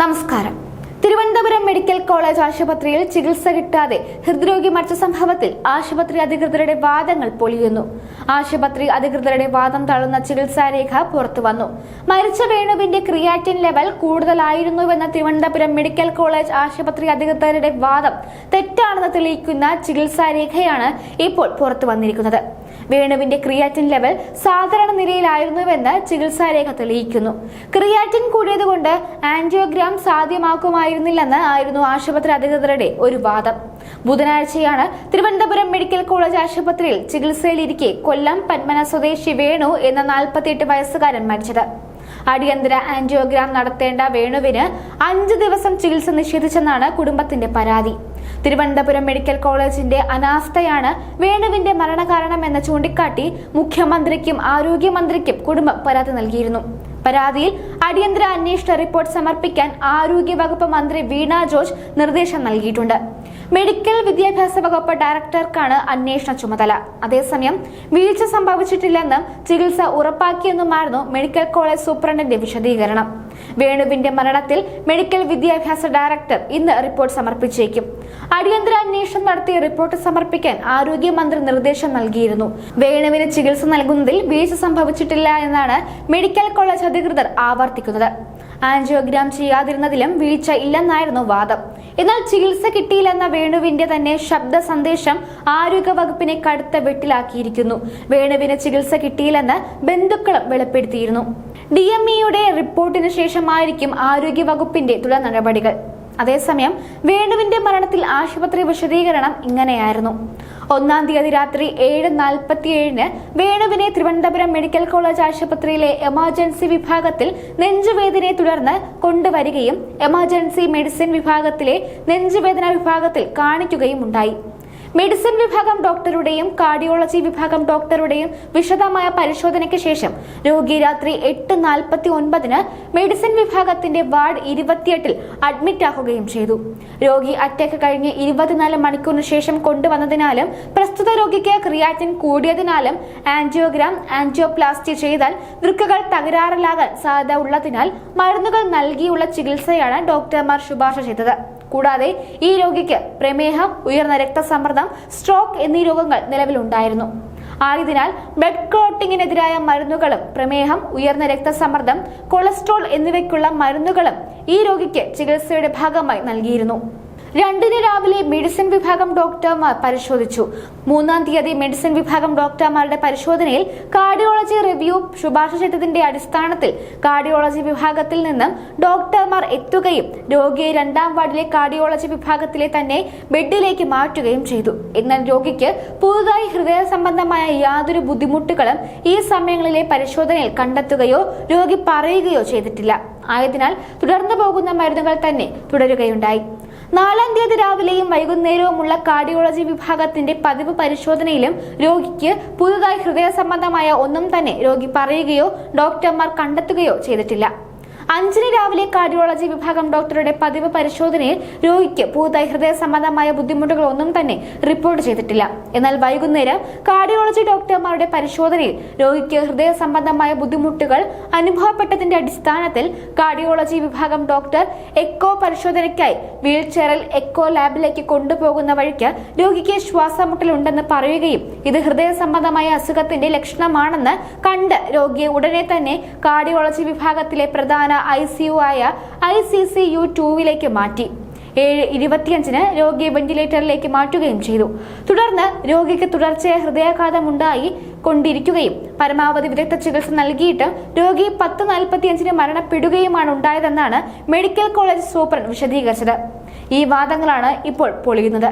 നമസ്കാരം. Thiruvananthapuram medical college ആശുപത്രിയിൽ ചികിത്സ കിട്ടാതെ ഹൃദ്രോഗി മരിച്ച സംഭവത്തിൽ ആശുപത്രി അധികൃതരുടെ വാദങ്ങൾ പൊളിയുന്നു. ആശുപത്രി അധികൃതരുടെ വാദം തള്ളുന്ന ചികിത്സാരേഖ പുറത്തു വന്നു. മരിച്ച വേണുവിന്റെ ക്രിയാറ്റിൻ ലെവൽ കൂടുതലായിരുന്നുവെന്ന തിരുവനന്തപുരം മെഡിക്കൽ കോളേജ് ആശുപത്രി അധികൃതരുടെ വാദം തെറ്റാണെന്ന് തെളിയിക്കുന്ന ചികിത്സാരേഖയാണ് ഇപ്പോൾ പുറത്തു വന്നിരിക്കുന്നത്. വേണുവിന്റെ ക്രിയാറ്റിൻ ലെവൽ സാധാരണ നിലയിലായിരുന്നുവെന്ന് ചികിത്സാരേഖ തെളിയിക്കുന്നു. ക്രിയാറ്റിൻ കൂടിയതുകൊണ്ട് ആൻജിയോഗ്രാം സാധ്യമാക്കുമായിരുന്നില്ലെന്ന് ആയിരുന്നു ആശുപത്രി അധികൃതരുടെ ഒരു വാദം. ബുധനാഴ്ചയാണ് തിരുവനന്തപുരം മെഡിക്കൽ കോളേജ് ആശുപത്രിയിൽ ചികിത്സയിലിരിക്കെ കൊല്ലം പത്മന സ്വദേശി വേണു എന്ന നാൽപ്പത്തിയെട്ട് വയസ്സുകാരൻ മരിച്ചത്. അടിയന്തര ആൻജിയോഗ്രാം നടത്തേണ്ട വേണുവിന് അഞ്ച് ദിവസം ചികിത്സ നിഷേധിച്ചെന്നാണ് കുടുംബത്തിന്റെ പരാതി. തിരുവനന്തപുരം മെഡിക്കൽ കോളേജിന്റെ അനാസ്ഥയാണ് വേണുവിന്റെ മരണകാരണമെന്ന് ചൂണ്ടിക്കാട്ടി മുഖ്യമന്ത്രിക്കും ആരോഗ്യമന്ത്രിക്കും കുടുംബം പരാതി നൽകിയിരുന്നു. പരാതിയിൽ അടിയന്തര അന്വേഷണ റിപ്പോർട്ട് സമർപ്പിക്കാൻ ആരോഗ്യവകുപ്പ് മന്ത്രി വീണ ജോർജ് നിർദ്ദേശം നൽകിയിട്ടുണ്ട്. മെഡിക്കൽ വിദ്യാഭ്യാസ വകുപ്പ് ഡയറക്ടർക്കാണ് അന്വേഷണ ചുമതല. അതേസമയം വീഴ്ച സംഭവിച്ചിട്ടില്ലെന്നും ചികിത്സ ഉറപ്പാക്കിയെന്നുമായിരുന്നു മെഡിക്കൽ കോളേജ് സൂപ്രണ്ടിന്റെ വിശദീകരണം. വേണുവിന്റെ മരണത്തിൽ മെഡിക്കൽ വിദ്യാഭ്യാസ ഡയറക്ടർ ഇന്ന് റിപ്പോർട്ട് സമർപ്പിച്ചേക്കും. അടിയന്തര അന്വേഷണം നടത്തി റിപ്പോർട്ട് സമർപ്പിക്കാൻ ആരോഗ്യമന്ത്രി നിർദ്ദേശം നൽകിയിരുന്നു. വേണുവിന് ചികിത്സ നൽകുന്നതിൽ വീഴ്ച സംഭവിച്ചിട്ടില്ല എന്നാണ് മെഡിക്കൽ കോളേജ് അധികൃതർ ആവർത്തിക്കുന്നത്. ആൻജിയോഗ്രാം ചെയ്യാതിരുന്നതിലും വീഴ്ച ഇല്ലെന്നായിരുന്നു വാദം. എന്നാൽ ചികിത്സ കിട്ടിയില്ലെന്ന വേണുവിന്റെ തന്നെ ശബ്ദ സന്ദേശം ആരോഗ്യ വകുപ്പിനെ കടുത്ത വെട്ടിലാക്കിയിരിക്കുന്നു. വേണുവിന് ചികിത്സ കിട്ടിയില്ലെന്ന് ബന്ധുക്കളും വെളിപ്പെടുത്തിയിരുന്നു. ഡി എം ഇയുടെ റിപ്പോർട്ടിന് ശേഷമായിരിക്കും ആരോഗ്യ വകുപ്പിന്റെ തുടർ നടപടികൾ. അതേസമയം വേണുവിന്റെ മരണത്തിൽ ആശുപത്രി വിശദീകരണം ഇങ്ങനെയായിരുന്നു. ഒന്നാം തീയതി രാത്രി ഏഴ് നാൽപ്പത്തിയേഴിന് വേണുവിനെ തിരുവനന്തപുരം മെഡിക്കൽ കോളേജ് ആശുപത്രിയിലെ എമർജൻസി വിഭാഗത്തിൽ നെഞ്ചുവേദനയെ തുടർന്ന് കൊണ്ടുവരികയും എമർജൻസി മെഡിസിൻ വിഭാഗത്തിലെ നെഞ്ചുവേദന വിഭാഗത്തിൽ കാണിക്കുകയും ഉണ്ടായി. മെഡിസിൻ വിഭാഗം ഡോക്ടറുടെയും കാർഡിയോളജി വിഭാഗം ഡോക്ടറുടെയും വിശദമായ പരിശോധനയ്ക്ക് ശേഷം രോഗി രാത്രി എട്ട് നാൽപ്പത്തി ഒൻപതിന് മെഡിസിൻ വിഭാഗത്തിന്റെ വാർഡ് ഇരുപത്തിയെട്ടിൽ അഡ്മിറ്റ് ആക്കുകയും ചെയ്തു. രോഗി അറ്റാക്ക് കഴിഞ്ഞ് ഇരുപത്തിനാല് മണിക്കൂറിന് ശേഷം കൊണ്ടുവന്നതിനാലും പ്രസ്തുത രോഗിക്ക് ക്രിയാറ്റിൻ കൂടിയതിനാലും ആൻജിയോഗ്രാം ആൻജിയോപ്ലാസ്റ്റി ചെയ്താൽ വൃക്കകൾ തകരാറിലാകാൻ സാധ്യത ഉള്ളതിനാൽ മരുന്നുകൾ നൽകിയുള്ള ചികിത്സയാണ് ഡോക്ടർമാർ ശുപാർശ ചെയ്തത്. കൂടാതെ ഈ രോഗിക്ക് പ്രമേഹം ഉയർന്ന രക്തസമ്മർദ്ദം സ്ട്രോക്ക് എന്നീ രോഗങ്ങൾ നിലവിലുണ്ടായിരുന്നു. ആയതിനാൽ ബ്ലഡ് ക്ലോട്ടിങ്ങിനെതിരായ മരുന്നുകളും പ്രമേഹം ഉയർന്ന രക്തസമ്മർദ്ദം കൊളസ്ട്രോൾ എന്നിവയ്ക്കുള്ള മരുന്നുകളും ഈ രോഗിക്ക് ചികിത്സയുടെ ഭാഗമായി നൽകിയിരുന്നു. രണ്ടിന് രാവിലെ മെഡിസിൻ വിഭാഗം ഡോക്ടർമാർ പരിശോധിച്ചു. മൂന്നാം തീയതി മെഡിസിൻ വിഭാഗം ഡോക്ടർമാരുടെ പരിശോധനയിൽ കാർഡിയോളജി റിവ്യൂ ശുപാർശ ചെയ്തതിന്റെ അടിസ്ഥാനത്തിൽ കാർഡിയോളജി വിഭാഗത്തിൽ നിന്നും ഡോക്ടർമാർ എത്തുകയും രോഗിയെ രണ്ടാം വാർഡിലെ കാർഡിയോളജി വിഭാഗത്തിലെ തന്നെ ബെഡിലേക്ക് മാറ്റുകയും ചെയ്തു. എന്നാൽ രോഗിക്ക് പുതുതായി ഹൃദയ സംബന്ധമായ യാതൊരു ബുദ്ധിമുട്ടുകളും ഈ സമയങ്ങളിലെ പരിശോധനയിൽ കണ്ടെത്തുകയോ രോഗി പറയുകയോ ചെയ്തിട്ടില്ല. ആയതിനാൽ തുടർന്നു പോകുന്ന മരുന്നുകൾ തന്നെ തുടരുകയുണ്ടായി. നാലാം തീയതി രാവിലെയും വൈകുന്നേരവുമുള്ള കാർഡിയോളജി വിഭാഗത്തിന്റെ പതിവ് പരിശോധനയിലും രോഗിക്ക് പുതുതായി ഹൃദയ സംബന്ധമായ ഒന്നും തന്നെ രോഗി പറയുകയോ ഡോക്ടർമാർ കണ്ടെത്തുകയോ ചെയ്തിട്ടില്ല. അഞ്ചിന് രാവിലെ കാർഡിയോളജി വിഭാഗം ഡോക്ടറുടെ പതിവ് പരിശോധനയിൽ രോഗിക്ക് പുതുതായി ഹൃദയ സംബന്ധമായ ബുദ്ധിമുട്ടുകൾ ഒന്നും തന്നെ റിപ്പോർട്ട് ചെയ്തിട്ടില്ല. എന്നാൽ വൈകുന്നേരം കാർഡിയോളജി ഡോക്ടർമാരുടെ പരിശോധനയിൽ രോഗിക്ക് ഹൃദയ സംബന്ധമായ ബുദ്ധിമുട്ടുകൾ അനുഭവപ്പെട്ടതിന്റെ അടിസ്ഥാനത്തിൽ കാർഡിയോളജി വിഭാഗം ഡോക്ടർ എക്കോ പരിശോധനയ്ക്കായി വീൽചെയറിൽ എക്കോ ലാബിലേക്ക് കൊണ്ടുപോകുന്ന വഴിക്ക് രോഗിക്ക് ശ്വാസമുട്ടലുണ്ടെന്ന് പറയുകയും ഇത് ഹൃദയ സംബന്ധമായ അസുഖത്തിന്റെ ലക്ഷണമാണെന്ന് കണ്ട് രോഗിയെ ഉടനെ തന്നെ കാർഡിയോളജി വിഭാഗത്തിലെ പ്രധാന ഐ സി യു ആയ ഐ സി സി യു ടൂവിലേക്ക് മാറ്റി. ഏഴ് ഇരുപത്തിയഞ്ചിന് രോഗിയെ വെന്റിലേറ്ററിലേക്ക് മാറ്റുകയും ചെയ്തു. തുടർന്ന് രോഗിക്ക് തുടർച്ചയായ ഹൃദയാഘാതം ഉണ്ടായി കൊണ്ടിരിക്കുകയും പരമാവധി വിദഗ്ധ ചികിത്സ നൽകിയിട്ട് രോഗി പത്ത് നാൽപ്പത്തിയഞ്ചിന് മരണപ്പെടുകയുമാണ് ഉണ്ടായതെന്നാണ് മെഡിക്കൽ കോളേജ് സൂപ്രണ്ട് വിശദീകരിച്ചത്. ഈ വാദങ്ങളാണ് ഇപ്പോൾ പൊളിയുന്നത്.